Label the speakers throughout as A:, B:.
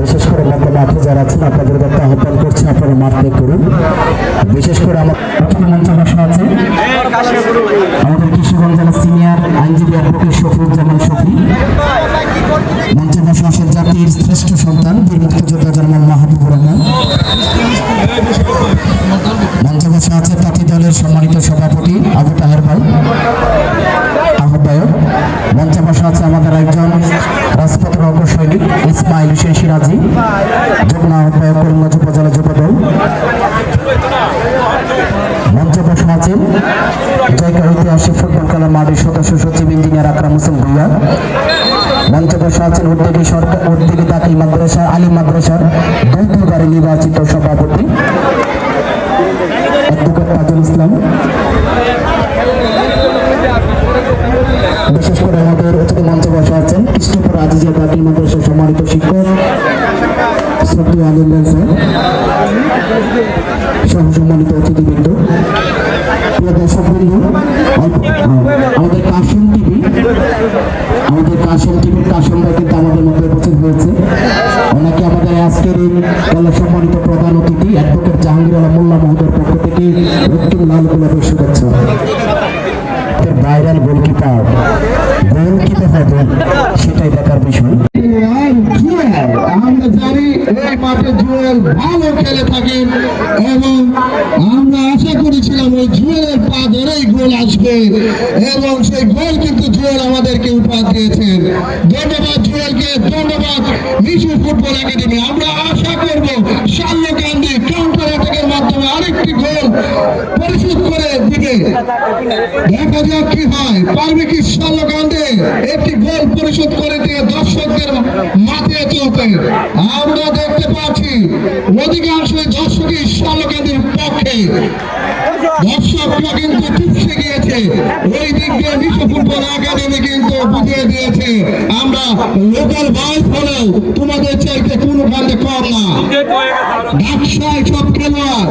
A: বিশেষ করে আমাদের মাঠে যারা আছেন, আপনাদের কথা আহ্বান করছি, আপনারা মাঠ করুন। বিশেষ করে আমার মঞ্চ বসা আছে। আমাদের কিশোরগঞ্জ জেলা সিনিয়র আইনজীবী অ্যাডভোকেট শফিউজ্জামান শফি মঞ্চে বসা আছেন জাতির শ্রেষ্ঠ সন্তান বীর মুক্তিযোদ্ধা জার্মান মাহবুব দুইবারে নির্বাচিত সভাপতি অধ্যাপক তাজুল ইসলাম। বিশেষ করে আমাদের অতিথি মঞ্চে বসে আছেন কৃষ্ণপুর আজিজিয়া দাখিল মাদ্রাসার সম্মানিত শিক্ষক শ্রদ্ধেয় আলিম স্যার, সহ সম্মানিত অতিথিবৃন্দ। প্রিয় দর্শকবৃন্দ, আমাদের কাশিম টিভি, আমাদের কাশিম টিভির কাশিম আজকের এই সম্মানিত প্রধান অতিথি অ্যাডভোকেট জাহাঙ্গীর আলম মোল্লা মহোদয়ের পক্ষ থেকে রক্তিম লাল গোলাপের শুভেচ্ছা। ভাইরাল গোলকিপার গোলকিপার সেটাই দেখার বিষয়
B: আর জুয়েল আমরা জানি এই মাঠে জুয়েল ভালো খেলে থাকেন এবং আমরা আশা করেছিলাম ওই জুয়েলের পা ধরেই গোল আসবে এবং সেই গোল কিন্তু জুয়েল আমাদেরকে উপহার দিয়েছেন। ধন্যবাদ জুয়েলকে, ধন্যবাদ মিশু ফুটবল একাডেমি। আমরা আশা করব গান্ধী কাউন্টার অ্যাটাকের মাধ্যমে আরেকটি গোল পরিশোধ করে দিবে। দেখা যাক কি হয়। পারবে কি শাল্য গান্ধী? একটি গোল পরিশোধ করে দিয়ে দর্শকদের মাঠে চলতে আমরা দর্শকরা কিন্তু চুপসে গিয়েছে? ওই দিক দিয়ে বিশ্ব ফুটবল একাডেমি কিন্তু বুঝিয়ে দিয়েছে। আমরা লোকাল বয়স হলেও তোমাদের চাইতে কোনো কাজে কম না। ব্যবসায় সব খেলোয়াড়।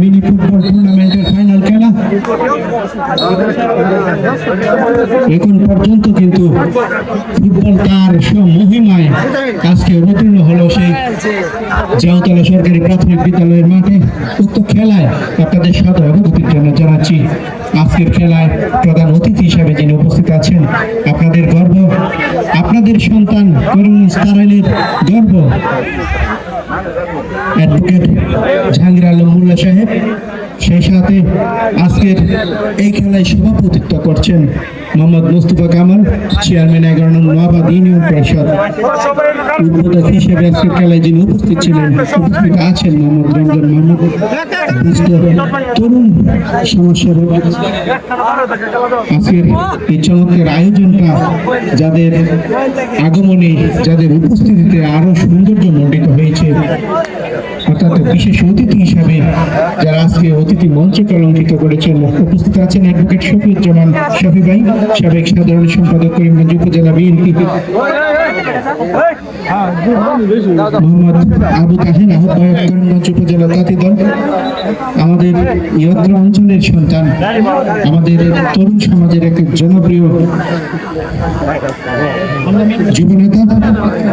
B: মিনি
C: ফুটবল টুর্নামেন্টের ফাইনাল খেলা এখন পর্যন্ত কিন্তু ফুটবল তার মহিমায় আজকে অবতীর্ণ হলো সেই জাউতলা সরকারি প্রাথমিক বিদ্যালয়ের মাঠে উক্ত খেলায় আপনাদের সাদর অবগতির জন্য জানাচ্ছি। আজকের খেলায় প্রধান অতিথি হিসাবে যিনি উপস্থিত আছেন, আপনাদের গর্ব, আপনাদের সন্তান করুণ তারাইলের গর্ব। অ্যাডভোকেট জাহাঙ্গীর আলম মোল্লা সাহেব সেই সাথে আজকের এই খেলায় সভাপতিত্ব করছেন মোহাম্মদ মুস্তফা কামাল, চেয়ারম্যান এগারো নং নোয়াবাদ ইউনিয়ন পরিষদ। উদ্বোধক হিসেবে আজকের খেলায় যিনি উপস্থিত ছিলেন, উপস্থিত আছেন মোহাম্মদ রঞ্জন তরুণ সমাজসেবক আজকের এই চমৎকার আয়োজনটা যাদের আগমনে, যাদের উপস্থিতিতে আরও সৌন্দর্য মণ্ডিত হয়েছে অর্থাৎ বিশেষ অতিথি হিসাবে যারা আজকে অতিথি মঞ্চে কলঙ্কিত করেছেন, উপস্থিত আছেন অ্যাডভোকেট শফিউজ্জামান শফি ভাই, সাবেক সাধারণ সম্পাদক করিমগঞ্জ উপজেলা বিএনপি আবু উপজেলা আমাদের অঞ্চলের সন্তান, আমাদের তরুণ সমাজের এক জনপ্রিয় যুবনেতা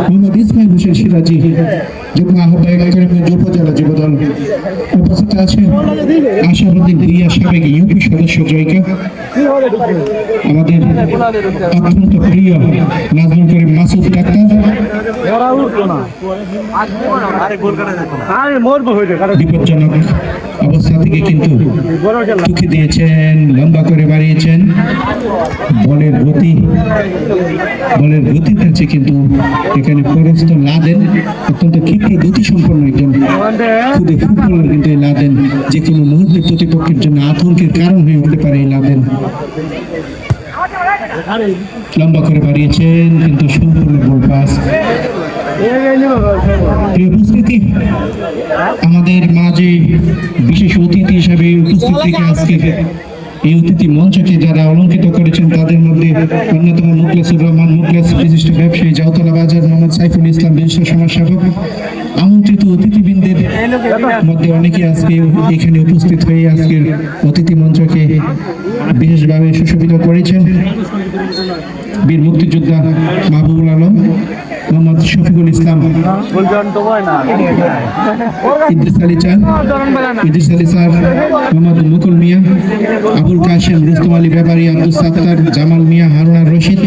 C: মোহাম্মদ ইসমাইল হোসেন সিরাজি যুগ্ম আহ্বায়ক করিমগঞ্জ উপজেলা যুবদল উপস্থিত আছেন আশারুদ্দিন রিয়া সাবেক ইউপি সদস্য জয়িকা। আমাদের অত্যন্ত প্রিয় নাজমুল করিম মাসুদ ডাক্তার। বিপজ্জনক অবস্থা থেকে কিন্তু দিয়েছেন লম্বা করে বাড়িয়েছেন। বলের গতি বলের গতির কাছে কিন্তু এখানে পরস্ত লাদেন অত্যন্ত ক্ষিপ্র গতি সম্পন্ন একজন খুবই ফুটবলার কিন্তু এই লাদেন যে কোনো মুহূর্তে প্রতিপক্ষের জন্য আতঙ্কের কারণ হয়ে উঠতে পারে এই লাদেন। লম্বা করে বাড়িয়েছেন, কিন্তু সম্পূর্ণ গোল পাস। আমাদের মাঝে বিশেষ অতিথি হিসাবে উপস্থিত থেকে আজকে এই অতিথি মঞ্চকে যারা অলঙ্কিত করেছেন, তাদের মধ্যে অন্যতম মুখলেসুর রহমান, মুখলেস বিশিষ্ট ব্যবসায়ী জাউতলা বাজার, মোহাম্মদ সাইফুল ইসলাম বিশিষ্ট সমাজসেবক, আমন্ত্রিত অতিথিবৃন্দের মধ্যে অনেকে আজকে এখানে উপস্থিত হয়ে আজকের অতিথি মঞ্চকে বিশেষভাবে সুশোভিত করেছেন। বীর মুক্তিযোদ্ধা মাহবুবুল আলম মোহাম্মদ শফিকুল ইসলাম। ইদ্রিস মোহাম্মদ মুকুল মিয়া, আবুল কাশেম, রুস্তম আলী ব্যাপারী, আব্দুল সাত্তার, জামাল মিয়া হারুনা রশিদ,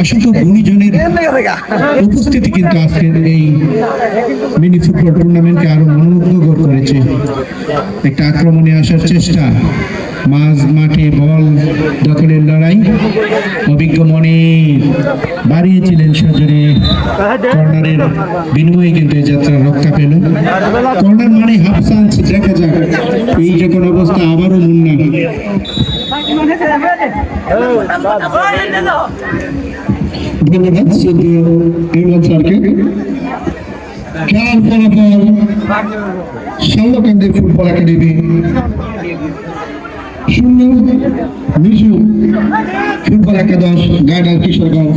C: অসংখ্য গুণীজনের উপস্থিতি কিন্তু আজকের এই মিনি ফুটবল টুর্নামেন্টকে আরও মনোমুগ্ধকর করেছে। একটা আক্রমণে আসার চেষ্টা। মাঝ মাঠে বল দখলের লড়াই। অভিজ্ঞ মনে বাড়িয়েছিলেন সজরে কর্নারের বিনিময়ে কিন্তু এই যাত্রা রক্ষা পেল। কর্নার মানে হাফ চান্স দেখা যাক। এই যখন অবস্থা, আবারও মুন্না।
B: ধন্যবাদ ইমরান স্যারকে। খেলার ফলাফল শালকান্দি ফুটবল একাডেমি। শূন্য মিশু ফুটবল একাদশ গাইডার কিশোরগঞ্জ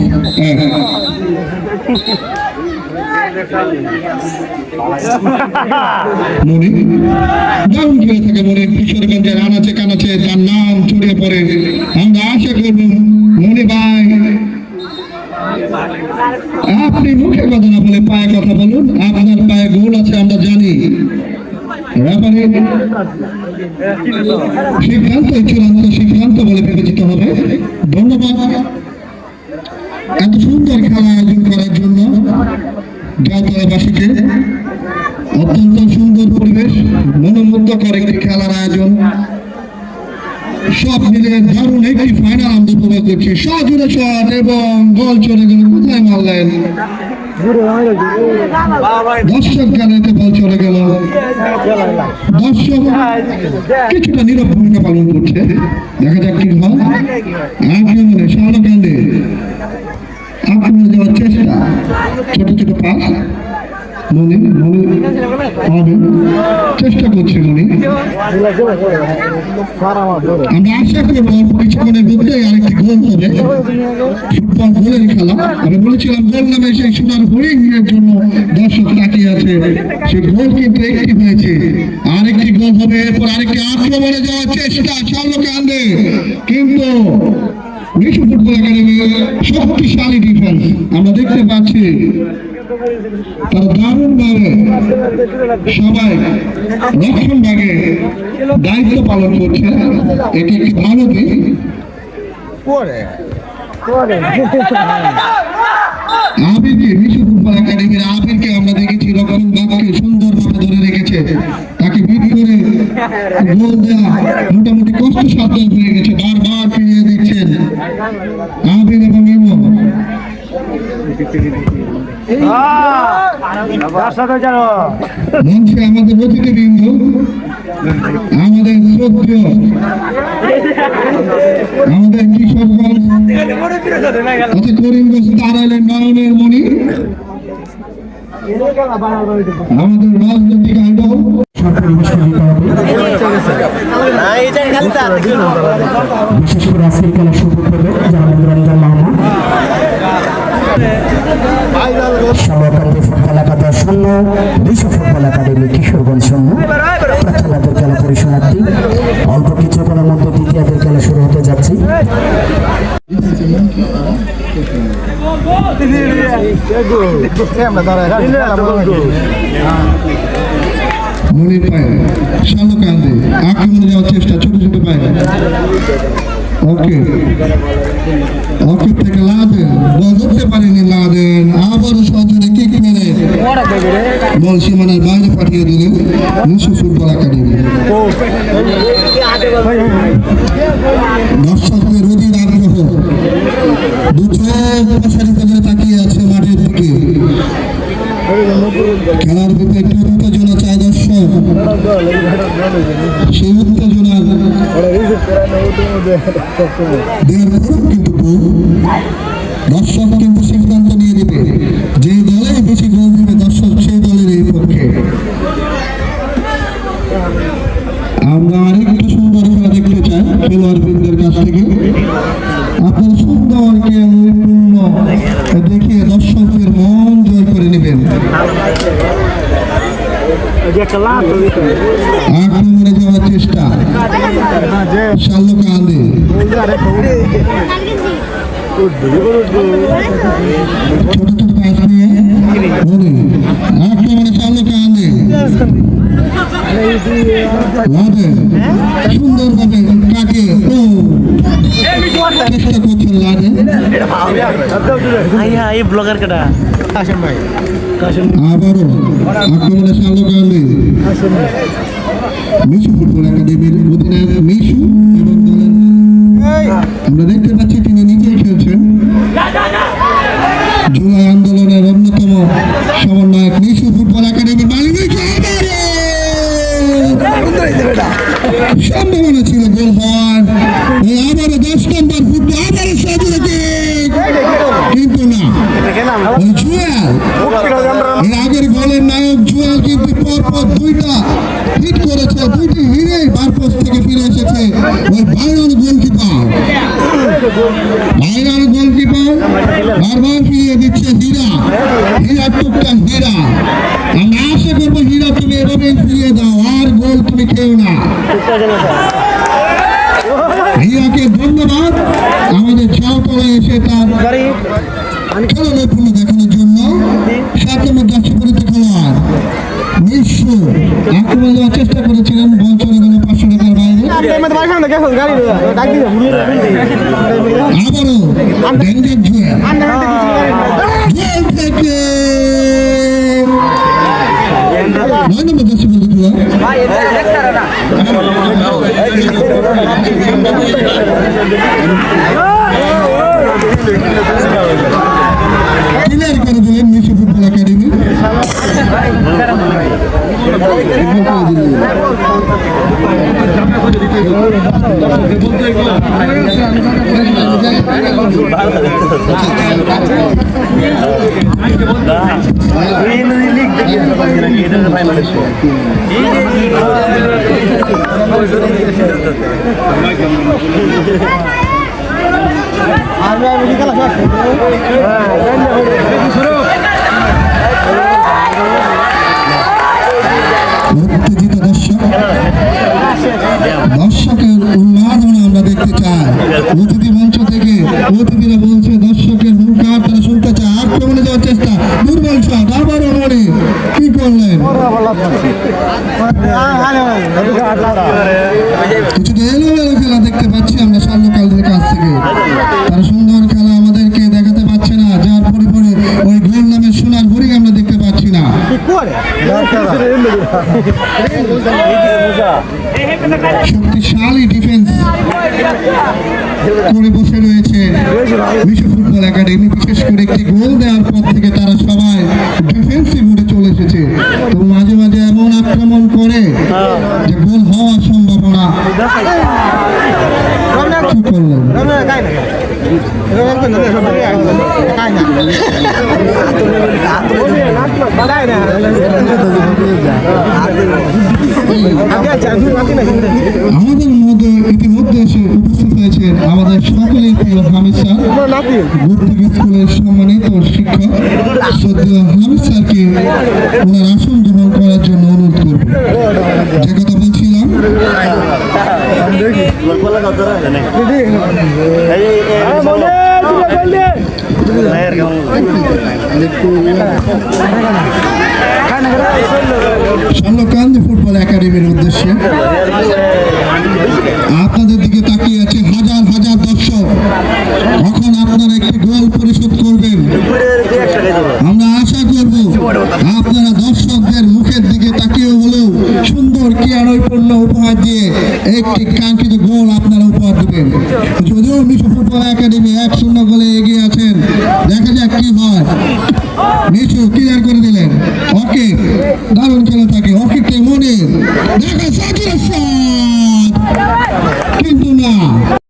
B: কিশোরগঞ্জের আনাচে কানাচে তার নাম ছড়িয়ে পড়ে। আমরা আশা করব মনে ভাই, আপনি মুখে কথা না বলে পায়ে কথা বলুন আপনার পায়ে গোল আছে আমরা জানি ব্যাপারে সিদ্ধান্ত চূড়ান্ত সিদ্ধান্ত বলে বিবেচিত হবে ধন্যবাদ এত সুন্দর খেলা আয়োজন করার জন্য জাতলাবাসীকে অত্যন্ত সুন্দর পরিবেশ মনোমুগ্ধকর একটি খেলার আয়োজন সব মিলে দারুণ একটি ফাইনাল আমরা উপভোগ করছি সজোরে শট এবং বল চলে গেল কোথায় মারলেন চলে গেল। দর্শক কিছুটা নীরব ভূমিকা পালন করছে। দেখা যাক কি হয়। আক্রমণে চেষ্টা। ছোট ছোট পাস। মনে মনে চেষ্টা করছে মনে। আমরা আশা কিছুক্ষণের মধ্যেই আরেকটি গোল ফুটবল খেলা। আমি বলেছিলাম গোল নামে সেই সোনার হরিং এর জন্য দর্শক তাকিয়ে আছে। সেই গোল কিন্তু একটি হয়েছে। আরেকটি গোল হবে, এরপর আরেকটি আক্রমণে যাওয়ার চেষ্টা শালকান্দে কিন্তু বিশ্ব ফুটবল একাডেমির শক্তিশালী ডিফেন্স আমরা দেখতে পাচ্ছি। তারা দারুণ সবাই রক্ষণ ভাগে দায়িত্ব পালন করছে এটি একটি ভালো দিক। আবিরকে বিশ্ব ফুটবল একাডেমির আবিরকে আমরা দেখেছি রক্ষণ ভাগকে সুন্দরভাবে ধরে রেখেছে। তাকে বিট করে গোল দেওয়া মোটামুটি কষ্টসাধ্য হয়ে গেছে বারবার ফিরিয়ে দিচ্ছেন। আবির এবং মঞ্চে আমাদের অতিথিবৃন্দ আমাদের শ্রদ্ধেয় আমাদের কিশোরগঞ্জ নয়নের মণি
A: বিশেষ করে শুরু করবে যারা মন্দিরানিদা মাহমুদ সমকান্তি ফুটবল একাদশ শূন্য বিশ্ব ফুটবল একাডেমি কিশোরগঞ্জ শূন্য। প্রথমাদের খেলা পরিসমাপ্তি। অল্প কিছুক্ষণের মধ্যে দ্বিতীয়াদের খেলা শুরু হতে যাচ্ছে।
B: মনির পায়ে শালকান্দে আক্রমণে যাওয়ার চেষ্টা ছোট ছোট পায়ে ওকে। ওকে থেকে লাদেন ধরতে পারেনি লাদেন। আবারও সজনে কিক মেরে? বল সীমানার বাইরে পাঠিয়ে দিলেন মুসু ফুটবল একাডেমি। দর্শকদের অধীর আগ্রহ। দু প্রসারিত করে তাকিয়ে আছে মাঠের দিকে। খেলার ভিতরে একটু উত্তেজনা চায় দর্শক। সেই উত্তেজনা দেওয়ার দর্শক কিন্তু সিদ্ধান্ত নিয়ে দেবে যে দল দলেই বেশি গোল দিবে দর্শক সেই দলের এই পক্ষে আমরা আরেকটু সুন্দর খেলা দেখতে চাই, খেলোয়াড়বৃন্দের কাছ থেকে। আপনারা সুন্দর পূর্ণ দেখিয়ে দর্শকদের মন জয় করে নেবেন। আক্রমণে যাওয়ার চেষ্টা শাল্লক আন্দে ছোট ছোট পাশ নিয়ে মনে আক্রমণে শাল্লক
D: কাটা
B: আবারও আক্রমণে শাল্লক আন্দে মিশু ফুটবল একাডেমির অধিনায়ক মিশু এবং আমরা দেখতে পাচ্ছি ফিরে এসেছে। ওই বাইরের গোলকিপার বাইরের গোলকিপার বারবার ফিরিয়ে দিচ্ছে হীরা। হীরা টুকটা হীরা। আমরা আশা করব হীরা তুমি এভাবেই ফিরিয়ে দাও। আর গোল তুমি খেও না। হীরাকে ধন্যবাদ আমাদের চাওতলায় এসে তার খেলা দেখানোর জন্য। সাত নম্বর পরিচিত খেলোয়াড়। নিঃস্ব আক্রমণ দেওয়ার চেষ্টা করেছিলেন বল ক্লিয়ার করে দিলেন মিশু ফুটবল একাডেমি আমরা মেডিকেল আসা শুরু উত্তেজিত দর্শক দর্শকের উন্মাদনা আমরা দেখতে চাই। অতিথি মঞ্চ থেকে অতিথিরা বলছে দর্শকের শক্তিশালী ডিফেন্স করে বসে রয়েছে বিশ্ব ফুটবল একাডেমি। বিশেষ করে একটি গোল দেওয়ার পর থেকে তারা সবাই ডিফেন্সিভ মোডে চলে এসেছে। তো মাঝে মাঝে এমন আক্রমণ করে যে গোল হওয়ার সম্ভাবনা। করলেন? আমাদের মধ্যে ইতিমধ্যে এসে উপস্থিত হয়েছে আমাদের সকলের প্রিয় হামিদ স্যার গুরুত্ব স্কুলের সম্মানিত শিক্ষক সদ্য হামিদ স্যারকে ওনার আসন গ্রহণ করার জন্য অনুরোধ করব যে কথা বলছিলাম শাল্লকান্দি ফুটবল একাডেমির উদ্দেশ্যে আপনাদের দিকে তাকিয়ে আছে হাজার হাজার দর্শক। কখন আপনারা একটি গোল পরিশোধ করবেন। আমরা আশা করব আপনারা দর্শকদের মুখের দিকে তাকিয়ে হলেও সুন্দর ক্রিয়া নৈপুণ্য উপহার দিয়ে একটি কাঙ্ক্ষিত গোল আপনারা উপহার দেবেন। যদিও মিশু ফুটবল একাডেমি এক শূন্য গোলে এগিয়ে আছেন দেখা যাক কি হয়। মিঠু ক্লিয়ার করে দিলেন। ওকে দারুণ খেলা থাকে অর্কিডটা মনে দেখা সাকির কিন্তু না।